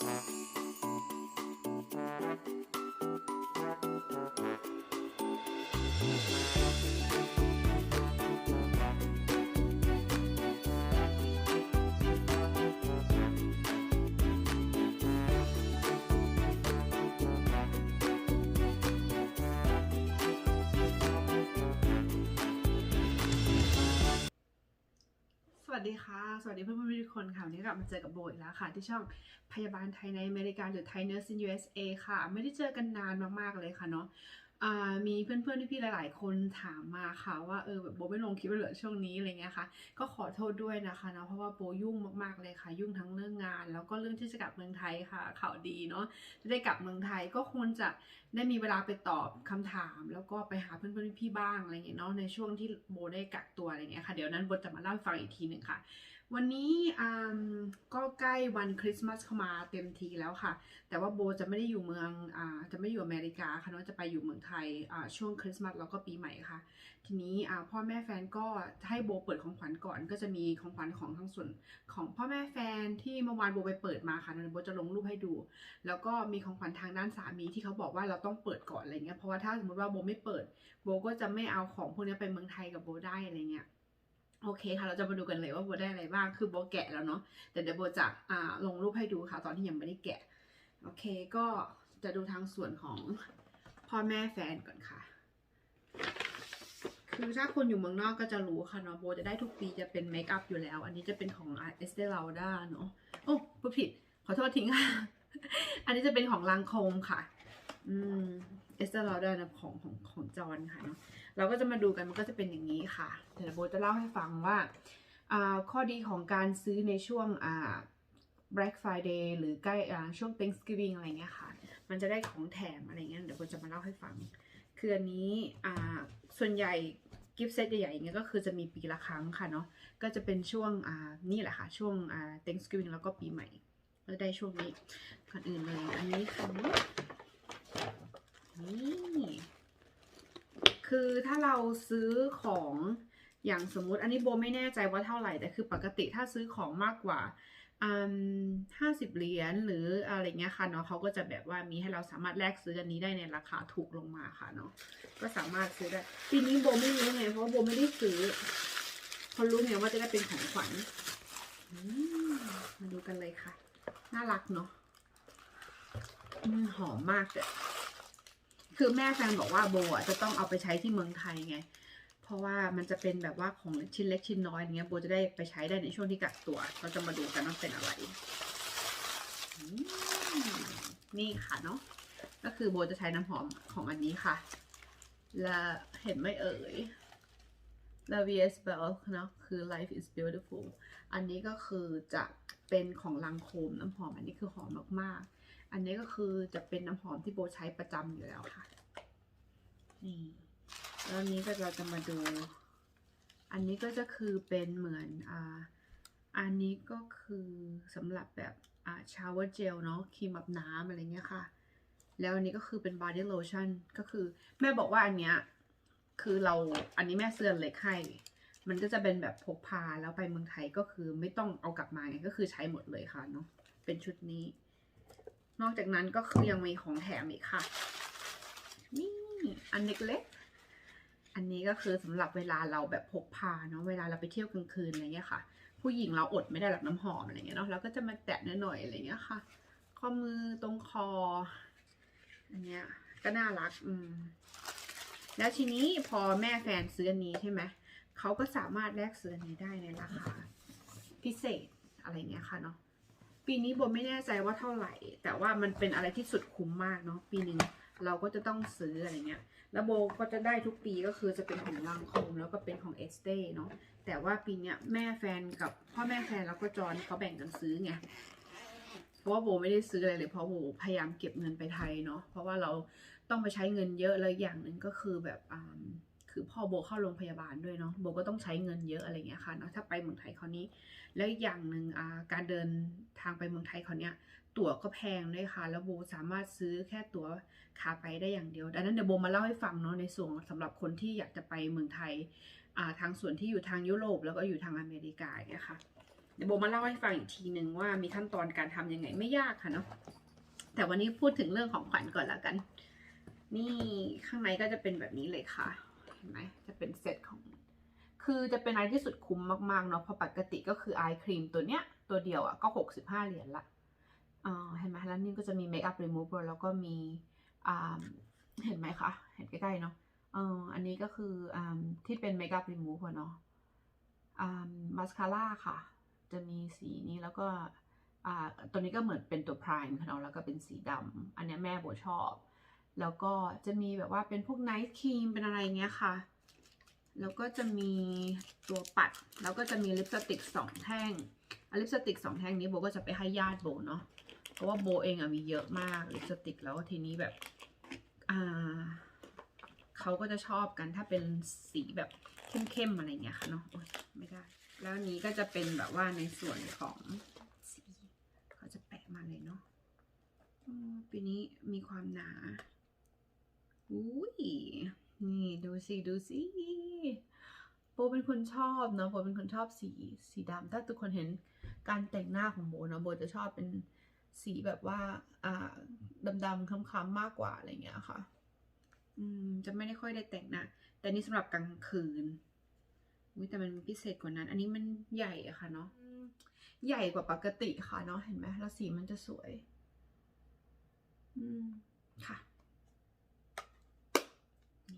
ส สดีค่ะ สวัสดีเพื่อนเพื่อนทุกคนค่ะ วันนี้กลับมาเจอกับโบอีกแล้วค่ะ ที่ช่องพยาบาลไทยในอเมริกาหรือ Thai Nurse in USA ค่ะ ไม่ได้เจอกันนานมากๆเลยค่ะเนาะ มีเพื่อนๆพี่ๆหลาย ๆ คนถามมาค่ะ ว่าเออแบบโบไม่ลงคลิปเลยเหรอช่วงนี้อะไรเงี้ยค่ะ ก็ขอโทษด้วยนะคะเนาะเพราะว่าโบยุ่งมากๆเลยค่ะ ยุ่งทั้งเรื่องงาน แล้วก็เรื่องที่จะกลับเมืองไทยค่ะข่าวดีเนาะจะได้กลับเมืองไทยก็ควรจะได้มีเวลาไปตอบคำถาม แล้วก็ไปหาเพื่อนๆพี่ๆบ้างอะไรเงี้ยเนาะในช่วงที่โบได้กักตัวอะไรเงี้ยค่ะเดี๋ยวนั้นโบจะมาเล่าให้ฟังอีกทีหนึ่งค่ะ วันนี้อ่าก็ใกล้วันคริสต์มาสเข้ามาเต็มทีแล้วค่ะ แต่ว่าโบจะไม่ได้อยู่เมืองอ่าจะไม่อยู่อเมริกาค่ะเนาะจะไปอยู่เมืองไทยอ่าช่วงคริสต์มาสแล้วก็ปีใหม่ค่ะ ทีนี้อ่าพ่อแม่แฟนก็ให้โบเปิดของขวัญก่อน ก็จะมีของขวัญของทั้งส่วนของพ่อแม่แฟนที่เมื่อวานโบไปเปิดมาค่ะเดี๋ยวโบจะลงรูปให้ดู แล้วก็มีของขวัญทางด้านสามีที่เขาบอกว่าเราต้องเปิดก่อนอะไรเงี้ยเพราะว่าถ้าสมมติว่าโบไม่เปิดโบก็จะไม่เอาของพวกนี้ไปเมืองไทยกับโบได้อะไรเงี้ย โอเคค่ะ เราจะมาดูกันเลยว่าโบได้อะไรบ้าง คือโบแกะแล้วเนาะ แต่เดี๋ยวโบจะอ่าลงรูปให้ดูค่ะ ตอนที่ยังไม่ได้แกะ โอเค ก็จะดูทางส่วนของพ่อแม่แฟนก่อนค่ะ คือถ้าคนอยู่เมืองนอกก็จะรู้ค่ะเนาะ โบจะได้ทุกปีจะเป็นเมคอัพอยู่แล้ว อันนี้จะเป็นของเอสเตลาด้าเนาะ โอ้พูดผิด ขอโทษทิ้งค่ะ อันนี้จะเป็นของลังโคมค่ะ อืม เอสเตลาด้านะของของของจอนค่ะเนาะ เราก็จะมาดูกันมันก็จะเป็นอย่างนี้ค่ะเดี๋ยวโบจะเล่าให้ฟังว่าข้อดีของการซื้อในช่วง Black Friday หรือใกล้ช่วง Thanksgiving อะไรเงี้ยค่ะ มันจะได้ของแถมอะไรเงี้ยเดี๋ยวโบจะมาเล่าให้ฟัง คืออันนี้ส่วนใหญ่กิฟต์เซตใหญ่ๆเงี้ยก็คือจะมีปีละครั้งค่ะเนาะก็จะเป็นช่วงนี่แหละค่ะ ช่วง Thanksgiving แล้วก็ปีใหม่ก็ได้ช่วงนี้ก่อนอื่นเลย อันนี้ค่ะนี่ คือถ้าเราซื้อของอย่างสมมุติอันนี้โบไม่แน่ใจว่าเท่าไหร่ แต่คือปกติถ้าซื้อของมากกว่าห้าสิบเหรียญหรืออะไรเงี้ยค่ะเนาะเขาก็จะแบบว่ามีให้เราสามารถแลกซื้ออันนี้ได้ในราคาถูกลงมาค่ะเนาะก็สามารถซื้อได้ปีนี้โบไม่รู้ไงเพราะว่าโบไม่ได้ซื้อเขารู้ไงว่าจะได้เป็นของขวัญมาดูกันเลยค่ะ น่ารักเนาะหอมมากเลย คือแม่แฟนบอกว่าโบอะจะต้องเอาไปใช้ที่เมืองไทยไง เพราะว่ามันจะเป็นแบบว่าของชิ้นเล็กชิ้นน้อยอย่างเงี้ยโบจะได้ไปใช้ได้ในช่วงที่กักตัว เราจะมาดูกันว่าเป็นอะไร นี่ค่ะเนาะ ก็คือโบจะใช้น้ำหอมของอันนี้ค่ะ และเห็นไหมเอ่ย La v i e s Bell เนาะคือ Life is Beautiful อันนี้ก็คือจะเป็นของลังโคมน้ำหอม อันนี้คือหอมมากๆ อันนี้ก็คือจะเป็นน้ำหอมที่โบใช้ประจำอยู่แล้วค่ะ นี่ แล้วอันนี้ก็เราจะมาดู อันนี้ก็จะคือเป็นเหมือนอ่าอันนี้ก็คือสำหรับแบบอ่าชาวเวอร์เจลเนาะครีมอาบน้ำอะไรเงี้ยค่ะ แล้วอันนี้ก็คือเป็น body lotion ก็คือแม่บอกว่าอันเนี้ยคือเราอันนี้แม่เสื้อเล็กให้มันก็จะเป็นแบบพกพาแล้วไปเมืองไทยก็คือไม่ต้องเอากลับมาไงก็คือใช้หมดเลยค่ะเนาะเป็นชุดนี้ นอกจากนั้นก็คือยังมีของแถมอีกค่ะ นี่ อันเล็กๆอันนี้ก็คือสำหรับเวลาเราแบบพกพาเนาะเวลาเราไปเที่ยวกลางคืนอะไรเงี้ยค่ะ ผู้หญิงเราอดไม่ได้หรอกน้ำหอมอะไรเงี้ยเนาะเราก็จะมาแตะหน่อยๆอะไรเงี้ยค่ะ ข้อมือตรงคอ อันเนี้ยก็น่ารัก อืม แล้วทีนี้พอแม่แฟนซื้ออันนี้ใช่ไหม เขาก็สามารถแลกซื้ออันนี้ได้ในราคาพิเศษอะไรเงี้ยค่ะเนาะ ปีนี้โบไม่แน่ใจว่าเท่าไหร่ แต่ว่ามันเป็นอะไรที่สุดคุ้มมากเนาะปีหนึ่งเราก็จะต้องซื้ออะไรเงี้ย แล้วโบก็จะได้ทุกปีก็คือจะเป็นของลังคมแล้วก็เป็นของเอสเต้เนาะ แต่ว่าปีเนี้ยแม่แฟนกับพ่อแม่แฟนแล้วก็จอนเขาแบ่งกันซื้อไง เพราะว่าโบไม่ได้ซื้ออะไรเลยเพราะโบพยายามเก็บเงินไปไทยเนาะ เพราะว่าเราต้องไปใช้เงินเยอะแล้วอย่างหนึ่งก็คือแบบอ่า คือพ่อโบเข้าโรงพยาบาลด้วยเนาะโบก็ต้องใช้เงินเยอะอะไรเงี้ยค่ะเนาะถ้าไปเมืองไทยคราวนี้ แล้วอย่างหนึ่งการเดินทางไปเมืองไทยคราวนี้ตั๋วก็แพงด้วยค่ะ แล้วโบสามารถซื้อแค่ตั๋วขาไปได้อย่างเดียวดังนั้นเดี๋ยวโบมาเล่าให้ฟังเนาะในส่วนสำหรับคนที่อยากจะไปเมืองไทยทางส่วนที่อยู่ทางยุโรปแล้วก็อยู่ทางอเมริกาเงี้ยค่ะเดี๋ยวโบมาเล่าให้ฟังอีกทีหนึ่งว่ามีขั้นตอนการทำยังไงไม่ยากค่ะเนาะแต่วันนี้พูดถึงเรื่องของขวัญก่อนล้วกัน นี่ข้างในก็จะเป็นแบบนี้เลยค่ะ เห็นไหมจะเป็นเซตของ คือจะเป็นอะไรที่สุดคุ้มมากๆเนาะเพราะปกติก็คือไอครีมตัวเนี้ย ตัวเดียวอะก็ 65 เหรียญละอ่าเห็นไหมแล้วนี่ก็จะมีเมคอัพรีมูเวอร์แล้วก็มีอ่าเห็นไหมคะ เห็นใกล้ๆเนาะเอออันนี้ก็คืออ่าที่เป็นเมคอัพรีมูเวอร์เนาะอ่ามาสคาร่าค่ะ จะมีสีนี้แล้วก็อ่าตัวนี้ก็เหมือนเป็นตัวพรายค่ะเนาะแล้วก็เป็นสีดำอันนี้แม่โบชอบ แล้วก็จะมีแบบว่าเป็นพวกไนท์ครีมเป็นอะไรเงี้ยค่ะ แล้วก็จะมีตัวปัด แล้วก็จะมีลิปสติกสองแท่งอลิปสติกสองแท่งนี้โบก็จะไปให้ญาติโบเนาะ เพราะว่าโบเองอะมีเยอะมากลิปสติกแล้วทีนี้แบบ อ่าเขาก็จะชอบกันถ้าเป็นสีแบบเข้มๆอะไรเงี้ยค่ะเนาะโอ๊ยไม่ได้ แล้วนี้ก็จะเป็นแบบว่าในส่วนของสีเขาจะแปะมาเลยเนาะปีนี้มีความหนา อุ้ยนี่ดูสิดูสิโบเป็นคนชอบเนาะโบเป็นคนชอบสีสีดำถ้าทุกคนเห็นการแต่งหน้าของโบเนาะโบจะชอบเป็นสีแบบว่า อ่าดำๆคล้ำๆมากกว่าอะไรเงี้ยค่ะ อืม จะไม่ได้ค่อยได้แต่งหน้าแต่นี่สำหรับกลางคืนอุ้ยแต่มันพิเศษกว่านั้น อันนี้มันใหญ่อะค่ะเนาะใหญ่กว่าปกติค่ะเนาะเห็นไหมแล้วสีมันจะสวย อืมค่ะ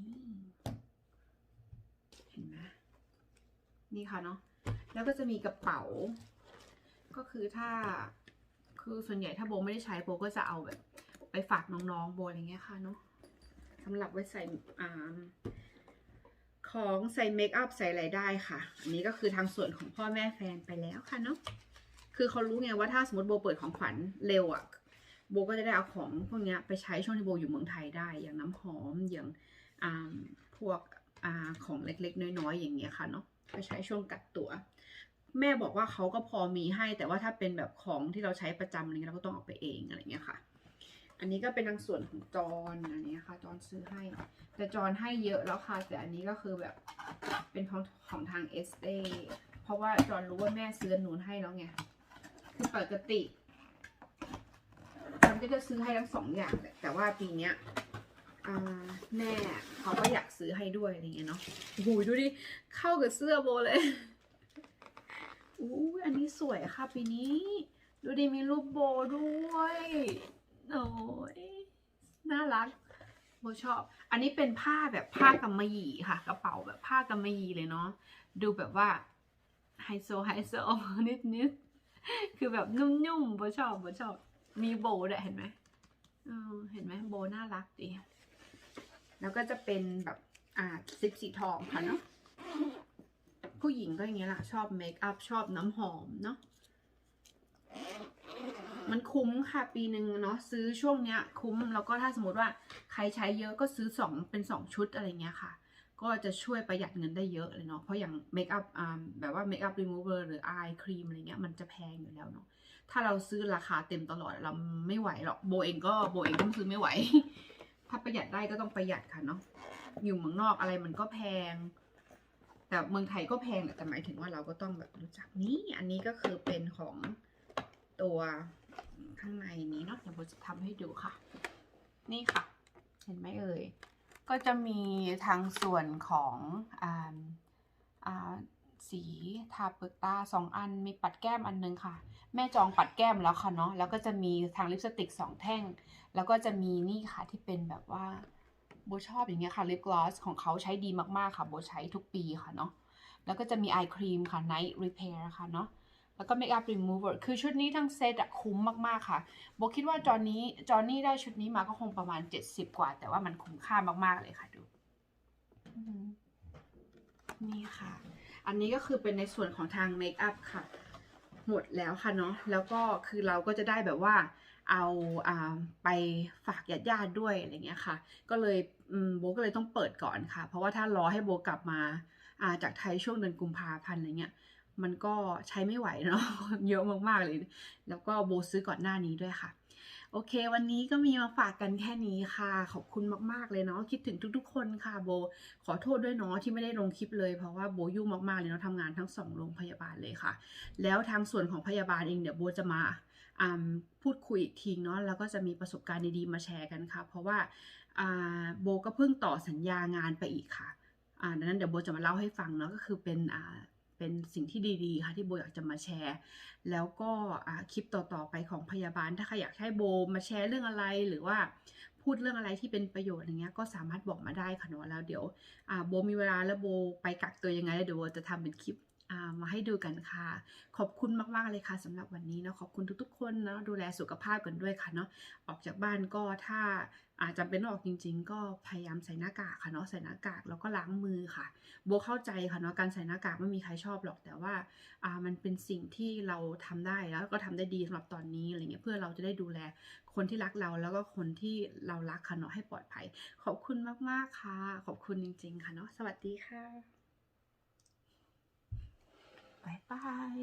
นี่เห็นไหมนี่ค่ะเนาะแล้วก็จะมีกระเป๋า ก็คือถ้าคือส่วนใหญ่ถ้าโบไม่ได้ใช้โบก็จะเอาแบบ ไปฝากน้องๆโบอะไรเงี้ยค่ะเนาะสำหรับไว้ใส่อ่าของใส่เมคอัพใส่อะไรได้ค่ะ อันนี้ก็คือทางส่วนของพ่อแม่แฟนไปแล้วค่ะเนาะ คือเขารู้ไงว่าถ้าสมมติโบเปิดของขวัญเร็วอะ่ะ โบก็จะได้เอาของพวกนี้ไปใช้ช่วงที่โบอยู่เมืองไทยได้ อย่างน้ำหอม อย่าง พวกอของเล็กๆ น้อยๆ อย่างเงี้ยค่ะเนาะไปใช้ช่วงกักตัว แม่บอกว่าเขาก็พอมีให้ แต่ว่าถ้าเป็นแบบของที่เราใช้ประจำอะไรเงี้ยเราก็ต้องเอาไปเองอะไรเงี้ยค่ะ อันนี้ก็เป็นทางส่วนของจอนอันนี้ค่ะจอนซื้อให้ แต่จอนให้เยอะแล้วค่ะ แต่อันนี้ก็คือแบบเป็นของของทางเอสเเพราะว่าจอนรู้ว่าแม่ซื้อนูนให้แล้วไงคือปกติมันก็จะซื้อให้ทั้งสองอย่างแหละแต่ว่าปีเนี้ย อ่าแม่เขาก็อยากซื้อให้ด้วยอะไรเงี้ยเนาะโอ้โหดูดิ เข้ากับเสื้อโบเลยอู้อันนี้สวยค่ะปีนี้ ดูดิมีรูปโบด้วยโอ้ยน่ารักโบชอบ อันนี้เป็นผ้าแบบผ้ากำมะหยี่ค่ะ กระเป๋าแบบผ้ากำมะหยี่เลยเนาะดูแบบว่าไฮโซไฮโซนิดนิดคือแบบนุ่มๆโบชอบโบชอบ มีโบด้วยเห็นไหมเออเห็นไหมโบน่ารักดี แล้วก็จะเป็นแบบอ่าซิปสีทองค่ะเนาะผู้หญิงก็อย่างเงี้ยแหละชอบเมคอัพชอบน้ำหอมเนาะมันคุ้มค่ะ ปีหนึ่งเนาะซื้อช่วงเนี้ย คุ้มแล้วก็ถ้าสมมติว่าใครใช้เยอะก็ซื้อสองเป็นสองชุดอะไรเงี้ยค่ะ ก็จะช่วยประหยัดเงินได้เยอะเลยเนาะเพราะอย่างเมคอัพอ่าแบบว่าเมคอัพรีมูเวอร์หรืออายครีมอะไรเงี้ยมันจะแพงอยู่แล้วเนาะถ้าเราซื้อราคาเต็มตลอดเราไม่ไหวหรอกโบเองก็โบเองก็ซื้อไม่ไหว ถ้าประหยัดได้ก็ต้องประหยัดค่ะเนาะอยู่เมืองนอกอะไรมันก็แพง แต่เมืองไทยก็แพงแหละแต่หมายถึงว่าเราก็ต้องแบบรู้จักนี่อันนี้ก็คือเป็นของตัวข้างในนี้เนาะเดี๋ยวโบจะทำให้ดูค่ะ นี่ค่ะ เห็นไหมเอ่ยก็จะมีทางส่วนของอ่าอ่า สีทาเปลือกตาสองอันมีปัดแก้มอันนึงค่ะ แม่จองปัดแก้มแล้วค่ะเนาะแล้วก็จะมีทางลิปสติกสองแท่ง แล้วก็จะมีนี่ค่ะที่เป็นแบบว่าโบชอบอย่างเงี้ยค่ะลิปกลอสของเขาใช้ดีมากๆค่ะโบใช้ทุกปีค่ะเนาะแล้วก็จะมี eye cream ค่ะ night repair ค่ะเนาะแล้วก็ makeup remover คือชุดนี้ทั้งเซตอะคุ้มมากๆค่ะโบคิดว่าจอนนี้จอนนี่ได้ชุดนี้มาก็คงประมาณ 70 กว่า แต่ว่ามันคุ้มค่ามากๆเลยค่ะดูนี่ค่ะ อันนี้ก็คือเป็นในส่วนของทางเมคอัพค่ะ หมดแล้วค่ะเนาะแล้วก็คือเราก็จะได้แบบว่าเอาอาไปฝากญาติญาติด้วยอะไรเงี้ยค่ะ ก็เลยโบก็เลยต้องเปิดก่อนค่ะ เพราะว่าถ้ารอให้โบกลับมาาจากไทยช่วงเดือนกุมภาพันธ์อะไรเงี้ยมันก็ใช้ไม่ไหวเนาะเยอะมากๆเลย แล้วก็โบซื้อก่อนหน้านี้ด้วยค่ะ โอเค วันนี้ก็มีมาฝากกันแค่นี้ค่ะ ขอบคุณมาก ๆ เลยเนาะคิดถึงทุก ๆ คนค่ะโบ ขอโทษด้วยเนาะที่ไม่ได้ลงคลิปเลยเพราะว่าโบยุ่งมากๆเลยเนาะทำงานทั้งสองโรงพยาบาลเลยค่ะ แล้วทางส่วนของพยาบาลเองเดี๋ยวโบจะมาพูดคุยอีกทีเนาะแล้วก็จะมีประสบการณ์ดีๆมาแชร์กันค่ะ เพราะว่าโบก็เพิ่งต่อสัญญางานไปอีกค่ะดังนั้นเดี๋ยวโบจะมาเล่าให้ฟังเนาะก็คือเป็นอ่า เป็นสิ่งที่ดีๆ ค่ะที่โบอยากจะมาแชร์ แล้วก็คลิปต่อๆไปของพยาบาล ถ้าใครอยากให้โบมาแชร์เรื่องอะไรหรือว่าพูดเรื่องอะไรที่เป็นประโยชน์อย่างเงี้ยก็สามารถบอกมาได้ค่ะเนาะแล้วเดี๋ยวโบมีเวลาแล้วโบไปกักตัวยังไงแล้วเดี๋ยวโบจะทำเป็นคลิป มาให้ดูกันค่ะ ขอบคุณมากๆเลยค่ะสำหรับวันนี้เนาะขอบคุณทุกๆ คนเนาะดูแลสุขภาพกันด้วยค่ะเนาะออกจากบ้านก็ถ้าอาจจะเป็นออกจริง ๆ ก็พยายามใส่หน้ากากค่ะเนาะใส่หน้ากากแล้วก็ล้างมือค่ะโบเข้าใจค่ะเนาะการใส่หน้ากากไม่มีใครชอบหรอกแต่ว่าอ่ามันเป็นสิ่งที่เราทำได้แล้วก็ทำได้ดีสำหรับตอนนี้อะไรเงี้ยเพื่อเราจะได้ดูแลคนที่รักเราแล้วก็คนที่เรารักค่ะเนาะให้ปลอดภัย ขอบคุณมากๆค่ะ ขอบคุณจริง ๆ ค่ะเนาะสวัสดีค่ะ บ๊ายบาย